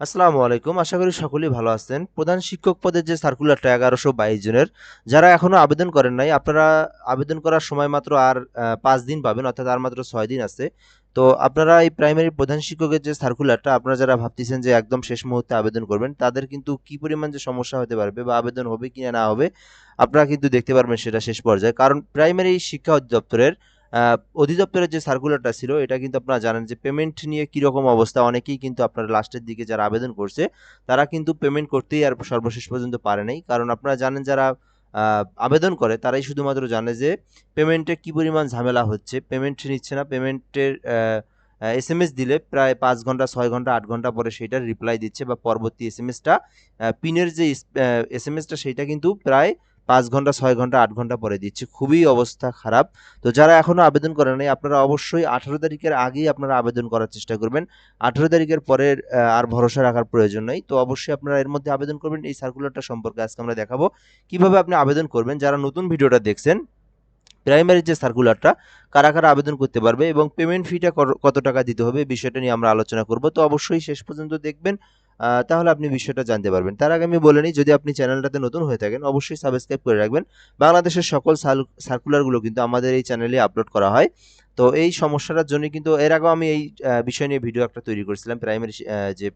আসসালামু আলাইকুম। আশা করি সকলেই ভালো আছেন। প্রধান শিক্ষক পদের যে সার্কুলারটা এগারোশো বাইশ জনের, যারা এখনও আবেদন করেন নাই, আপনারা আবেদন করার সময় মাত্র আর পাঁচ দিন পাবেন, অর্থাৎ আর মাত্র ছয় দিন আছে। তো আপনারা এই প্রাইমারি প্রধান শিক্ষকের যে সার্কুলারটা আপনারা যারা ভাবতেছেন যে একদম শেষ মুহূর্তে আবেদন করবেন, তাদের কিন্তু কি পরিমাণ যে সমস্যা হতে পারবে বা আবেদন হবে কি না হবে, আপনারা কিন্তু দেখতে পারবেন সেটা শেষ পর্যায়ে। কারণ প্রাইমারি শিক্ষা অধিদপ্তরের অধিদপ্তরের যে সার্কুলারটা ছিল, এটা কিন্তু আপনারা জানেন যে পেমেন্ট নিয়ে কি রকম অবস্থা, অনেকেই কিন্তু আপনারা লাস্টের দিকে যারা আবেদন করছে, তারা কিন্তু পেমেন্ট করতেই আর সর্বশেষ পর্যন্ত পারে নাই। কারণ আপনারা জানেন যারা আবেদন করে, তারাই শুধুমাত্র জানে যে পেমেন্টে কি পরিমাণ ঝামেলা হচ্ছে পেমেন্ট নিচ্ছে না পেমেন্টের এস এম এস দিলে প্রায় পাঁচ ঘণ্টা, ছয় ঘণ্টা, আট ঘণ্টা পরে সেইটার রিপ্লাই দিচ্ছে বা পরবর্তী এস এম এসটা পিনের যে এস এম এসটা সেইটা কিন্তু প্রায় পাঁচ ঘণ্টা, ছয় ঘণ্টা, আট ঘণ্টা পরে দিচ্ছে। খুবই অবস্থা খারাপ। তো যারা এখনও আবেদন করেন নাই, আপনারা অবশ্যই আঠারো তারিখের আগেই আপনারা আবেদন করার চেষ্টা করবেন। আঠারো তারিখের পরে আর ভরসা রাখার প্রয়োজন নেই। তো অবশ্যই আপনারা এর মধ্যে আবেদন করবেন। এই সার্কুলারটা সম্পর্কে আজকে আমরা দেখাবো। কীভাবে আপনি আবেদন করবেন? যারা নতুন ভিডিওটা দেখছেন প্রাইমারি যে সার্কুলারটা কারা কারা আবেদন করতে পারবে এবং পেমেন্ট ফিটা কত টাকা দিতে হবে, বিষয়টা নিয়ে আমরা আলোচনা করব। তো অবশ্যই শেষ পর্যন্ত দেখবেন। তাহলে আপনি বিষয়টা জানতে পারবেন। তার আগে আমি বলে নিই, যদি আপনি চ্যানেলটাতে নতুন হয়ে থাকেন, অবশ্যই সাবস্ক্রাইব করে রাখবেন। বাংলাদেশের সকল সার্কুলারগুলো কিন্তু আমাদের এই চ্যানেলে আপলোড করা হয়। তো এই সমস্যাটার জন্য কিন্তু এর আগেও আমি এই বিষয় নিয়ে ভিডিও একটা তৈরি করেছিলাম প্রাইমারি যে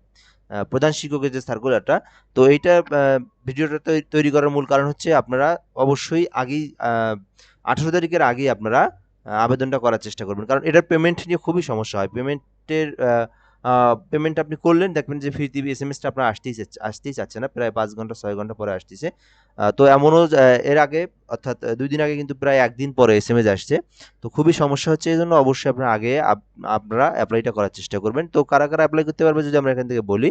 প্রধান শিক্ষকের যে সার্কুলারটা তো এইটা ভিডিওটা তৈরি করার মূল কারণ হচ্ছে আপনারা অবশ্যই আগেই আঠারো তারিখের আগেই আপনারা আবেদনটা করার চেষ্টা করবেন। কারণ এটার পেমেন্ট নিয়ে খুবই সমস্যা হয়। পেমেন্টের পেমেন্ট আপনি করলেন, দেখবেন যে ফিরতি এস এম এসটা আপনার আসতেই আসতেই চাচ্ছে না, প্রায় পাঁচ ঘণ্টা, ছয় ঘণ্টা পরে আসতেছে। তো এমনও এর আগে, অর্থাৎ দুই দিন আগে কিন্তু প্রায় একদিন পরে এস এম এস আসছে। তো খুবই সমস্যা হচ্ছে এই জন্য অবশ্যই আপনার আগে আপ- আপনারা অ্যাপ্লাইটা করার চেষ্টা করবেন। তো কারা কারা অ্যাপ্লাই করতে পারবে যদি আমরা এখান থেকে বলি,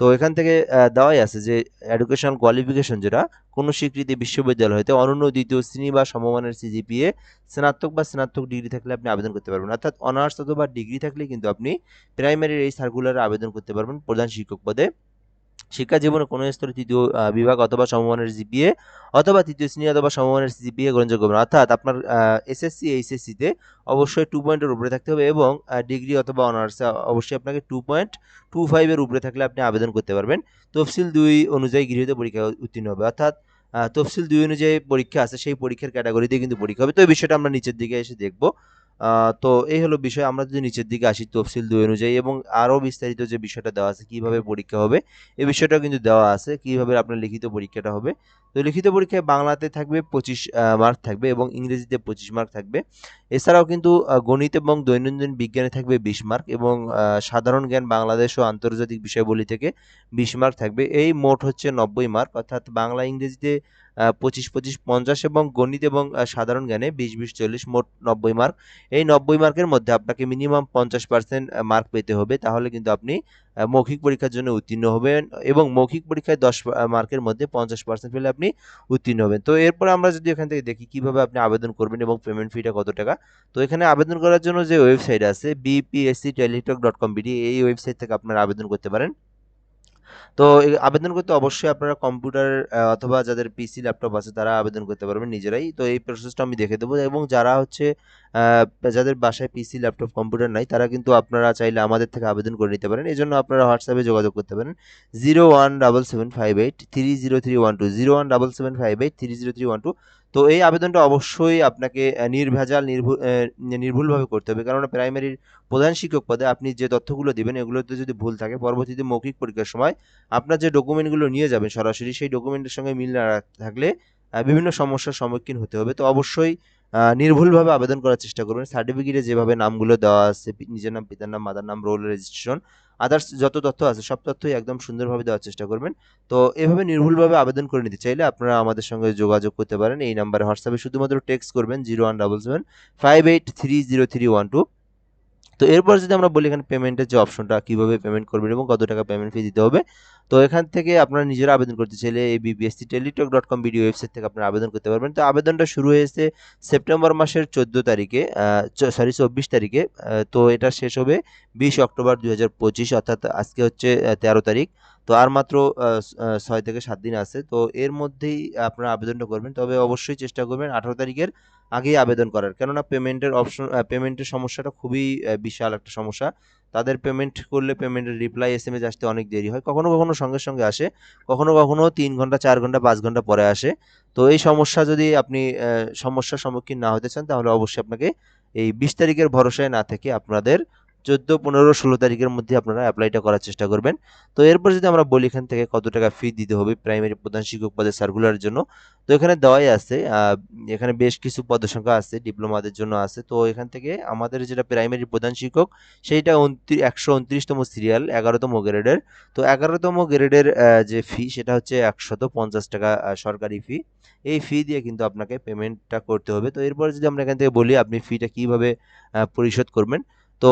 তো এখান থেকে দেওয়াই আছে যে এডুকেশনাল কোয়ালিফিকেশন যেটা, কোনো স্বীকৃতি বিশ্ববিদ্যালয় হতে অনন্য দ্বিতীয় শ্রেণি বা সমমানের সিজিপিএ স্নাতক বা স্নাতক ডিগ্রি থাকলে আপনি আবেদন করতে পারবেন। অর্থাৎ অনার্স অথবা ডিগ্রি থাকলে কিন্তু আপনি প্রাইমারির এই সার্কুলারে আবেদন করতে পারবেন প্রধান শিক্ষক পদে। শিক্ষা জীবনে কোনো স্তরে তৃতীয় বিভাগ অথবা সমমানের জিপিএ অথবা তৃতীয় শ্রেণি অথবা সমমানের জিপিএ গ্রহণযোগ্য হবে। অর্থাৎ আপনার এসএসসি, এইচএসসিতে অবশ্যই টু পয়েন্টের উপরে থাকতে হবে এবং ডিগ্রি অথবা অনার্সে অবশ্যই আপনাকে টু পয়েন্ট টু ফাইভের উপরে থাকলে আপনি আবেদন করতে পারবেন। তফসিল দুই অনুযায়ী গৃহীত পরীক্ষা উত্তীর্ণ হবে। অর্থাৎ তফসিল দুই অনুযায়ী পরীক্ষা আছে, সেই পরীক্ষার ক্যাটাগরিতে কিন্তু পরীক্ষা হবে। তো এই বিষয়টা আমরা নিচের দিকে এসে দেখব। তো এই হলো বিষয়। আমরা যদি নিচের দিকে আসি তফসিল দুই অনুযায়ী এবং আরও বিস্তারিত যে বিষয়টা দেওয়া আছে, কীভাবে পরীক্ষা হবে এই বিষয়টাও কিন্তু দেওয়া আছে, কীভাবে আপনার লিখিত পরীক্ষাটা হবে। তো লিখিত পরীক্ষায় বাংলাতে থাকবে পঁচিশ মার্ক থাকবে এবং ইংরেজিতে পঁচিশ মার্ক থাকবে। এছাড়াও কিন্তু গণিত এবং দৈনন্দিন বিজ্ঞানে থাকবে বিশ মার্ক এবং সাধারণ জ্ঞান বাংলাদেশ ও আন্তর্জাতিক বিষয়বলি থেকে বিশ মার্ক থাকবে। এই মোট হচ্ছে নব্বই মার্ক অর্থাৎ বাংলা ইংরেজিতে পঁচিশ পঁচিশ, পঞ্চাশ এবং গণিত এবং সাধারণ জ্ঞানে বিশ বিশ, চল্লিশ, মোট নব্বই মার্ক এই নব্বই মার্কের মধ্যে আপনাকে মিনিমাম পঞ্চাশ পার্সেন্ট মার্ক পেতে হবে। তাহলে কিন্তু আপনি মৌখিক পরীক্ষার জন্য উত্তীর্ণ হবেন এবং মৌখিক পরীক্ষায় দশ মার্কের মধ্যে পঞ্চাশ পার্সেন্ট পেলে আপনি উত্তীর্ণ হবেন। তো এরপর আমরা যদি এখান থেকে দেখি কীভাবে আপনি আবেদন করবেন এবং পেমেন্ট ফিটা কত টাকা। তো এখানে আবেদন করার জন্য যে ওয়েবসাইট আছে BPSC Teletalk dot com BD এই ওয়েবসাইট থেকে আপনারা আবেদন করতে পারেন। তো আবেদন করতে অবশ্যই আপনারা কম্পিউটার অথবা যাদের পিসি ল্যাপটপ আছে তারা আবেদন করতে পারবেন নিজেরাই। তো এই প্রসেসটা আমি দেখে দেবো এবং যারা হচ্ছে যাদের বাসায় পিসি ল্যাপটপ কম্পিউটার নাই, তারা কিন্তু আপনারা চাইলে আমাদের থেকে আবেদন করে নিতে পারেন। এই জন্য আপনারা হোয়াটসঅ্যাপে যোগাযোগ করতে পারেন। Zero one double seven five eight three zero three one two zero one double seven five eight three zero three one two তো এই আবেদনটা অবশ্যই আপনাকে নির্ভেজাল, নির্ভুল নির্ভুলভাবে করতে হবে। কারণ প্রাইমারির প্রধান শিক্ষক পদে আপনি যে তথ্যগুলো দেবেন, এগুলোতে যদি ভুল থাকে, পরবর্তীতে মৌখিক পরীক্ষার সময় আপনার যে ডকুমেন্টগুলো নিয়ে যাবেন সরাসরি, সেই ডকুমেন্টের সঙ্গে মিল না থাকলে বিভিন্ন সমস্যার সম্মুখীন হতে হবে। তো অবশ্যই নির্ভুলভাবে আবেদন করার চেষ্টা করবেন। সার্টিফিকেটে যেভাবে নামগুলো দেওয়া আছে নিজের নাম, পিতার নাম মাদার নাম রোল রেজিস্ট্রেশন আদার্স যত তথ্য আছে, সব তথ্যই একদম সুন্দরভাবে দেওয়ার চেষ্টা করবেন। তো এভাবে নির্ভুলভাবে আবেদন করে নিতে চাইলে আপনারা আমাদের সঙ্গে যোগাযোগ করতে পারেন। এই নাম্বারে হোয়াটসঅ্যাপে শুধুমাত্র টেক্সট করবেন zero one double seven five eight three zero three one two তো এরপর যদি আমরা বলি এখানে পেমেন্টের যে অপশনটা কীভাবে পেমেন্ট করবেন এবং কত টাকা পেমেন্ট ফি দিতে হবে, তো এখান থেকে আপনারা নিজেরা আবেদন করতে চাইলে এই BPSC Teletalk dot com video website থেকে আপনারা আবেদন করতে পারবেন। তো আবেদনটা শুরু হয়েছে সেপ্টেম্বর মাসের চোদ্দ তারিখে সরি চব্বিশ তারিখে তো এটা শেষ হবে বিশ অক্টোবর দু হাজার পঁচিশ, অর্থাৎ আজকে হচ্ছে তেরো তারিখ। তো আর মাত্র ছয় থেকে সাত দিন আছে। তো এর মধ্যেই আপনারা আবেদনটা করবেন। তবে অবশ্যই চেষ্টা করবেন আঠারো তারিখের আগেই আবেদন করার। কেননা পেমেন্টের অপশন পেমেন্টের সমস্যাটা খুবই বিশাল একটা সমস্যা। তাদের পেমেন্ট করলে পেমেন্টের রিপ্লাই এসএমএস আসতে অনেক দেরি হয়। কখনো কখনো সঙ্গে সঙ্গে আসে। কখনো কখনো তিন ঘণ্টা, চার ঘণ্টা, পাঁচ ঘণ্টা পরে আসে। তো এই সমস্যা যদি আপনি সমস্যার সম্মুখীন না হতে চান, তাহলে অবশ্যই আপনাকে এই বিশ তারিখের ভরসায় না থেকে আপনাদের চোদ্দ, পনেরো, ষোলো তারিখের মধ্যে আপনারা অ্যাপ্লাইটা করার চেষ্টা করবেন। তো এরপর যদি আমরা বলি এখান থেকে কত টাকা ফি দিতে হবে প্রাইমারি প্রধান শিক্ষক পদের সার্কুলারের জন্য, তো এখানে দেওয়াই আছে এখানে বেশ কিছু পদসংখ্যা আছে, ডিপ্লোমাদের জন্য আছে। তো এখান থেকে আমাদের যেটা প্রাইমারি প্রধান শিক্ষক, সেইটা একশো উনত্রিশতম সিরিয়াল এগারোতম গ্রেডের তো এগারোতম গ্রেডের যে ফি সেটা হচ্ছে একশত পঞ্চাশ টাকা সরকারি ফি এই ফি দিয়ে কিন্তু আপনাকে পেমেন্টটা করতে হবে। তো এরপর যদি আমরা এখান থেকে বলি আপনি ফিটা কীভাবে পরিশোধ করবেন তো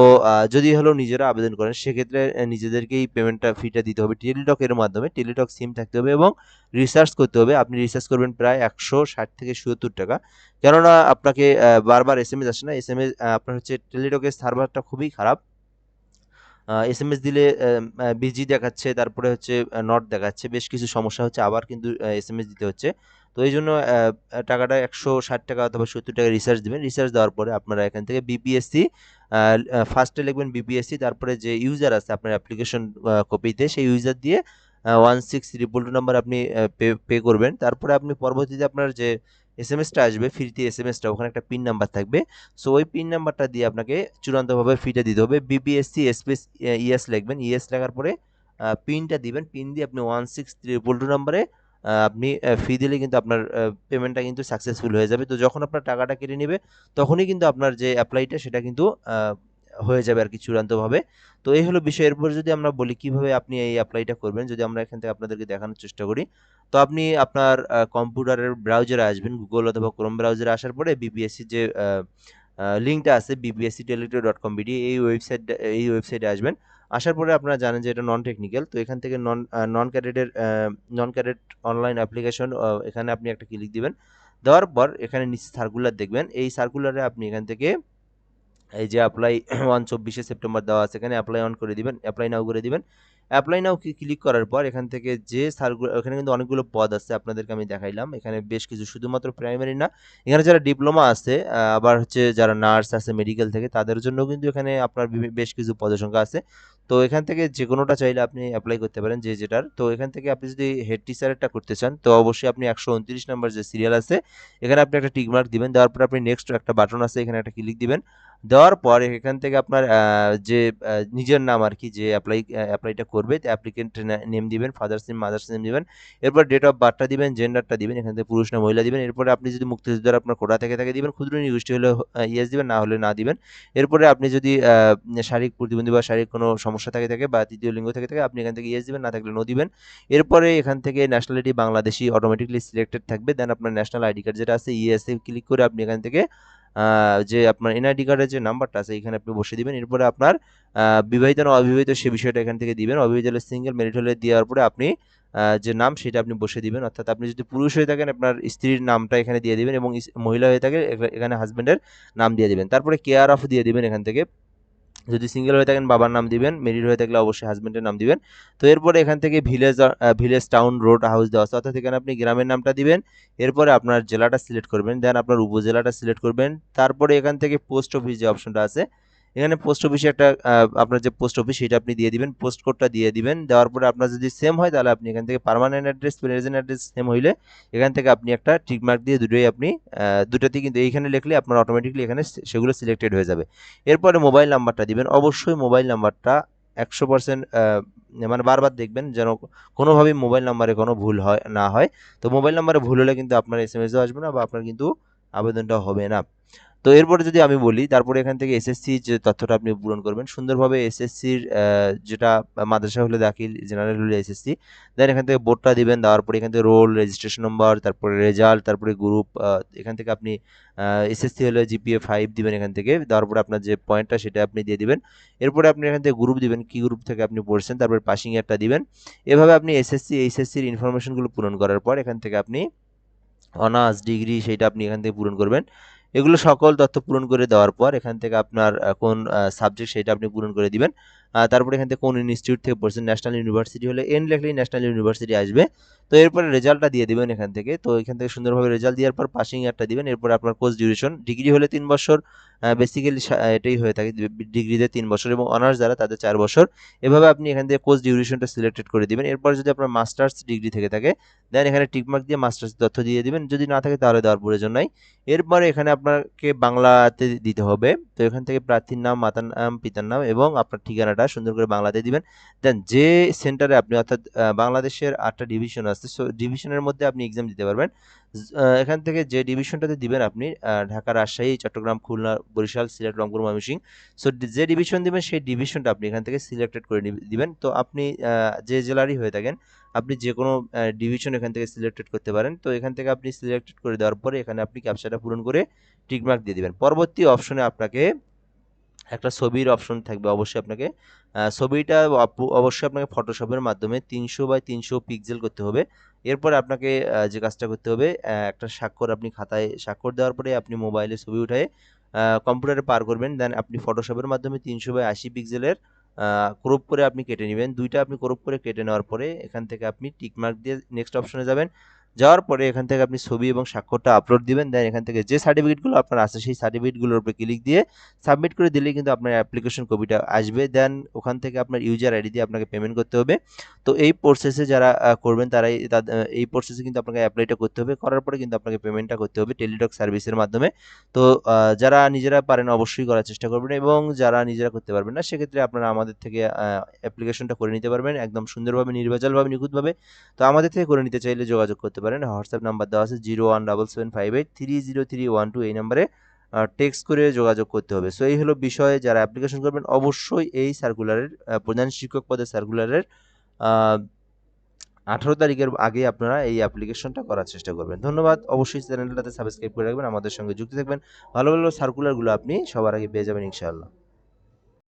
যদি হলো নিজেরা আবেদন করেন, সেক্ষেত্রে নিজেদেরকেই পেমেন্টটা ফিটা দিতে হবে। টেলিটকের মাধ্যমে টেলিটক সিম থাকতে হবে এবং রিসার্চ করতে হবে। আপনি রিসার্চ করবেন প্রায় একশো ষাট থেকে সত্তর টাকা। কেননা, আপনাকে বারবার এস এম এস আসে না। এস এম এস আপনার হচ্ছে টেলিটকের সার্ভারটা খুবই খারাপ। এস এম এস দিলে বিজি দেখাচ্ছে, তারপরে হচ্ছে নট দেখাচ্ছে। বেশ কিছু সমস্যা হচ্ছে। আবার কিন্তু এস এম এস দিতে হচ্ছে। তো এই জন্য টাকাটা একশো ষাট টাকা অথবা সত্তর টাকা রিচার্জ দেবেন। রিচার্জ দেওয়ার পরে আপনারা এখান থেকে বিপিএসসি ফার্স্টে লিখবেন বিপিএসসি তারপরে যে ইউজার আছে আপনার অ্যাপ্লিকেশন কপিতে সেই ইউজার দিয়ে one six triple two number আপনি পে পে করবেন। তারপরে আপনি পরবর্তীতে আপনার যে এস এম এসটা আসবে ফ্রিতে এস এম এসটা ওখানে একটা পিন নাম্বার থাকবে। সো ওই পিন নাম্বারটা দিয়ে আপনাকে চূড়ান্তভাবে ফিটা দিতে হবে। বিপিএসসি স্পেস ইএস লিখবেন। ইএস লেখার পরে পিনটা দিবেন। পিন দিয়ে আপনি ওয়ান সিক্স ট্রিপল টু নাম্বারে আপনি ফি দিলে কিন্তু আপনার পেমেন্টটা কিন্তু সাকসেসফুল হয়ে যাবে। তো যখন আপনার টাকাটা কেটে নেবে, তখনই কিন্তু আপনার যে অ্যাপ্লাইটা সেটা কিন্তু হয়ে যাবে আর কি চূড়ান্তভাবে। তো এই হলো বিষয়। এরপর যদি আমরা বলি কীভাবে আপনি এই অ্যাপ্লাইটা করবেন, যদি আমরা এখান থেকে আপনাদেরকে দেখানোর চেষ্টা করি। তো আপনি আপনার কম্পিউটারের ব্রাউজারে আসবেন গুগল অথবা ক্রোম ব্রাউজারে আসার পরে বিপিএসসি যে লিঙ্কটা আছে BPSC Teletalk dot com BD এই ওয়েবসাইট এই ওয়েবসাইটে আসবেন। আসার পরে আপনারা জানেন যে এটা নন টেকনিক্যাল তো এখান থেকে নন নন ক্যাডেটের নন ক্যাডেট অনলাইন অ্যাপ্লিকেশন এখানে আপনি একটা ক্লিক দিবেন। দেওয়ার পর এখানে নিচে সার্কুলার দেখবেন। এই সার্কুলারে আপনি এখান থেকে এই যে অ্যাপ্লাই ওয়ান চব্বিশে সেপ্টেম্বর দেওয়া আছে, এখানে অ্যাপ্লাই অন করে দিবেন অ্যাপ্লাই নাও করে দিবেন। অ্যাপ্লাই নাও ক্লিক করার পর এখান থেকে যে সার্কুলার এখানে কিন্তু অনেকগুলো পদ আছে আপনাদেরকে আমি দেখাইলাম। এখানে বেশ কিছু শুধুমাত্র প্রাইমারি না, এখানে যারা ডিপ্লোমা আছে আবার হচ্ছে যারা নার্স আছে মেডিকেল থেকে, তাদের জন্য কিন্তু এখানে আপনার বেশ কিছু পদসংখ্যা আছে। তো এখান থেকে যে কোনোটা চাইলে আপনি অ্যাপ্লাই করতে পারেন যে যেটার। তো এখান থেকে আপনি যদি হেড টিচারেরটা করতে চান, তো অবশ্যই আপনি একশো উনত্রিশ নাম্বার যে সিরিয়াল আছে, এখানে আপনি একটা টিকমার্ক দিবেন। দেওয়ার পর আপনি নেক্সট একটা বাটন আছে, এখানে একটা ক্লিক দিবেন। দেওয়ার পর এখান থেকে আপনার যে নিজের নাম আর কি, যে অ্যাপ্লাই অ্যাপ্লাইটা করবে অ্যাপ্লিকেন্ট নেম দিবেন ফাদার্স নেম মাদার্স নেম দিবেন, এরপর ডেট অফ বার্থটা দিবেন জেন্ডারটা দিবেন, এখান থেকে পুরুষ না মহিলা দিবেন, এরপরে আপনি যদি মুক্তিযোদ্ধার আপনার কোটা থেকে থাকে দিবেন, ক্ষুদ্র নিগোষ্ঠী হলে ইয়েস দিবেন, না হলে না দিবেন, এরপরে আপনি যদি শারীরিক প্রতিবন্ধী বা শারীরিক কোনো সমস্যা থাকে থাকে বা তৃতীয় লিঙ্গ থেকে থাকে, আপনি এখান থেকে ইয়েস দিবেন, না থাকলে নো দিবেন, এরপরে এখান থেকে ন্যাশনালিটি বাংলাদেশি অটোমেটিকলি সিলেক্টেড থাকবে দেন আপনার ন্যাশনাল আইডি কার্ড যেটা আছে ইএসএ ক্লিক করে আপনি এখান থেকে যে আপনার এনআইডি কার্ডের যে নাম্বারটা আছে, এখানে আপনি বসে দিবেন। এরপরে আপনার বিবাহিত না অবিবাহিত সে বিষয়টা এখান থেকে দিবেন। অবিবাহিত হলে সিঙ্গেল মেরিট হলে দেওয়ার পরে আপনি যে নাম সেটা আপনি বসে দিবেন। অর্থাৎ আপনি যদি পুরুষ হয়ে থাকেন, আপনার স্ত্রীর নামটা এখানে দিয়ে দিবেন এবং মহিলা হয়ে থাকে এখানে হাজব্যান্ডের নাম দিয়ে দিবেন। তারপরে কেয়ার অফ দিয়ে দিবেন এখান থেকে। যদি সিঙ্গেল হয়ে থাকেন, বাবার নাম দিবেন মেরিড হয়ে থাকলে অবশ্যই হাজব্যান্ডের নাম দিবেন। তো এরপরে এখান থেকে village village town road house দেওয়া আছে। অর্থাৎ এখানে আপনি গ্রামের নামটা দিবেন, এরপরে আপনার জেলাটা সিলেক্ট করবেন দেন আপনার উপজেলাটা সিলেক্ট করবেন। তারপরে এখান থেকে পোস্ট অফিস যে অপশনটা আছে এখানে পোস্ট অফিসে একটা আপনার যে পোস্ট অফিস সেটা আপনি দিয়ে দিবেন পোস্ট কোডটা দিয়ে দিবেন। দেওয়ার পরে আপনার যদি সেম হয়, তাহলে আপনি এখান থেকে permanent address present address same হইলে এখান থেকে আপনি একটা টিকমার্ক দিয়ে দুটোই আপনি দুটোতেই কিন্তু এইখানে লিখলে আপনার অটোমেটিকলি এখানে সেগুলো সিলেক্টেড হয়ে যাবে। এরপরে মোবাইল নাম্বারটা দিবেন। অবশ্যই মোবাইল নাম্বারটা একশো পার্সেন্ট মানে বারবার দেখবেন যেন কোনোভাবেই মোবাইল নাম্বারে কোনো ভুল হয়, না হয়। তো মোবাইল নাম্বারে ভুল হলে কিন্তু আপনার এস এম এসও আসবে না বা আপনার কিন্তু আবেদনটা হবে না। তো এরপরে যদি আমি বলি, তারপরে এখান থেকে এসএসসি যে তথ্যটা আপনি পূরণ করবেন, সুন্দরভাবে এসএসসির যেটা মাদ্রাসা হলে দাখিল, জেনারেল হলে এসএসসি দেন এখান থেকে বোর্ডটা দিবেন, দেওয়ার পরে এখান থেকে রোল রেজিস্ট্রেশন নম্বর তারপরে রেজাল্ট তারপরে গ্রুপ এখান থেকে আপনি এসএসসি হলে জিপিএ ফাইভ দিবেন এখান থেকে, দেওয়ার পরে আপনার যে পয়েন্টটা সেটা আপনি দিয়ে দিবেন। এরপরে আপনি এখান থেকে গ্রুপ দিবেন, কি গ্রুপ থেকে আপনি পড়ছেন, তারপরে পাসিং একটা দিবেন। এভাবে আপনি এসএসসি এইচএসসির ইনফরমেশনগুলো পূরণ করার পর এখান থেকে আপনি অনার্স, ডিগ্রি সেটা আপনি এখান থেকে পূরণ করবেন। এগুলো সকল তথ্য পূরণ করে দেওয়ার পর এখান থেকে আপনার কোন সাবজেক্ট সেটা আপনি পূরণ করে দিবেন। তারপর এখান থেকে কোন ইনস্টিটিউট থেকে পড়ছেন? ন্যাশনাল ইউনিভার্সিটি হলে এন লেখলেই ন্যাশনাল ইউনিভার্সিটি আসবে। তো এরপরে রেজাল্টটা দিয়ে দেবেন এখান থেকে। তো এখান থেকে সুন্দরভাবে রেজাল্ট দেওয়ার পর পাসিং একটা দিবেন। এরপর আপনার কোর্স ডিউরেশন ডিগ্রি হলে তিন বছর বেসিক্যালি এটাই হয়ে থাকে ডিগ্রিতে তিন বছর এবং অনার্স যারা, তাদের চার বছর। এভাবে আপনি এখান থেকে কোর্স ডিউরেশনটা সিলেক্টেড করে দিবেন। এরপর যদি আপনার মাস্টার্স ডিগ্রি থেকে থাকে দেন এখানে টিকমার্ক দিয়ে মাস্টার্স তথ্য দিয়ে দিবেন। যদি না থাকে, তাহলে দেওয়ার প্রয়োজন নাই। এরপরে এখানে আপনাকে বাংলাতে দিতে হবে। তো এখান থেকে প্রার্থীর নাম, মাতার নাম, পিতার নাম এবং আপনার ঠিকানাটা সুন্দর করে বাংলাতে দিবেন। দেন যে সেন্টারে আপনি, অর্থাৎ বাংলাদেশের আটটা ডিভিশন আছে সো ডিভিশনের মধ্যে আপনি এক্সাম দিতে পারবেন। এখান থেকে যে ডিভিশনটাতে দিবেন আপনি ঢাকা, রাজশাহী, চট্টগ্রাম, খুলনা, বরিশাল, সিলেট, রংপুর, ময়মনসিংহ, সো যে ডিভিশন দিবেন সেই ডিভিশনটা আপনি এখান থেকে সিলেক্টেড করে দিবেন। তো আপনি যে জেলারই হয়ে থাকেন, আপনি যে কোনো ডিভিশন এখান থেকে সিলেক্টেড করতে পারেন। তো এখান থেকে আপনি সিলেক্টেড করে দেওয়ার পরে এখানে আপনি ক্যাপচাটা পূরণ করে টিকমার্ক দিয়ে দেবেন। পরবর্তী অপশনে আপনাকে একটা ছবির অপশন থাকবে অবশ্যই আপনাকে। ছবিটা অবশ্যই আপনাকে ফটোশপের মাধ্যমে তিনশো বাই তিনশো পিক্সেল করতে হবে। এরপরে আপনাকে যে কাজটা করতে হবে একটা স্বাক্ষর আপনি খাতায় স্বাক্ষর দেওয়ার পরে আপনি মোবাইলে ছবি উঠায় কম্পিউটারে পার করবেন। দেন আপনি ফটোশপের মাধ্যমে তিনশো বাই আশি পিক্সেলের ক্রোপ করে আপনি কেটে নেবেন। দুইটা আপনি ক্রোপ করে কেটে নেওয়ার পরে এখান থেকে আপনি টিকমার্ক দিয়ে নেক্সট অপশনে যাবেন। যাওয়ার পরে এখান থেকে আপনি ছবি এবং স্বাক্ষরটা আপলোড দিবেন দেন এখান থেকে যে সার্টিফিকেটগুলো আপনার আছে সেই সার্টিফিকেটগুলোর উপরে ক্লিক দিয়ে সাবমিট করে দিলেই কিন্তু আপনার অ্যাপ্লিকেশন কপিটা আসবে দেন ওখান থেকে আপনার ইউজার আইডি দিয়ে আপনাকে পেমেন্ট করতে হবে। তো এই প্রসেসে যারা করবেন তারাই এই প্রসেসে কিন্তু আপনাকে অ্যাপ্লাইটা করতে হবে, করার পরে কিন্তু আপনাকে পেমেন্টটা করতে হবে টেলিটক সার্ভিসের মাধ্যমে। তো যারা নিজেরা পারেন অবশ্যই করার চেষ্টা করবেন এবং যারা নিজেরা করতে পারবেন না, সেক্ষেত্রে আপনারা আমাদের থেকে অ্যাপ্লিকেশনটা করে নিতে পারবেন, একদম সুন্দরভাবে নির্বাচনভাবে নিখুঁতভাবে। তো আমাদের থেকে করে নিতে চাইলে যোগাযোগ করতে পারেন। হোয়াটসঅ্যাপ নাম্বার দেওয়া আছে zero one double seven five eight three zero three one two এই নাম্বারে টেক্সট করে যোগাযোগ করতে হবে। সো এই হলো বিষয়। যারা অ্যাপ্লিকেশন করবেন, অবশ্যই এই সার্কুলারের প্রধান শিক্ষক পদের সার্কুলারের আঠারো তারিখের আগে আপনারা এই অ্যাপ্লিকেশনটা করার চেষ্টা করবেন। ধন্যবাদ। অবশ্যই চ্যানেলটাতে সাবস্ক্রাইব করে রাখবেন। আমাদের সঙ্গে যুক্ত থাকবেন। ভালো ভালো সার্কুলারগুলো আপনি সবার আগে পেয়ে যাবেন, ইনশাআল্লাহ।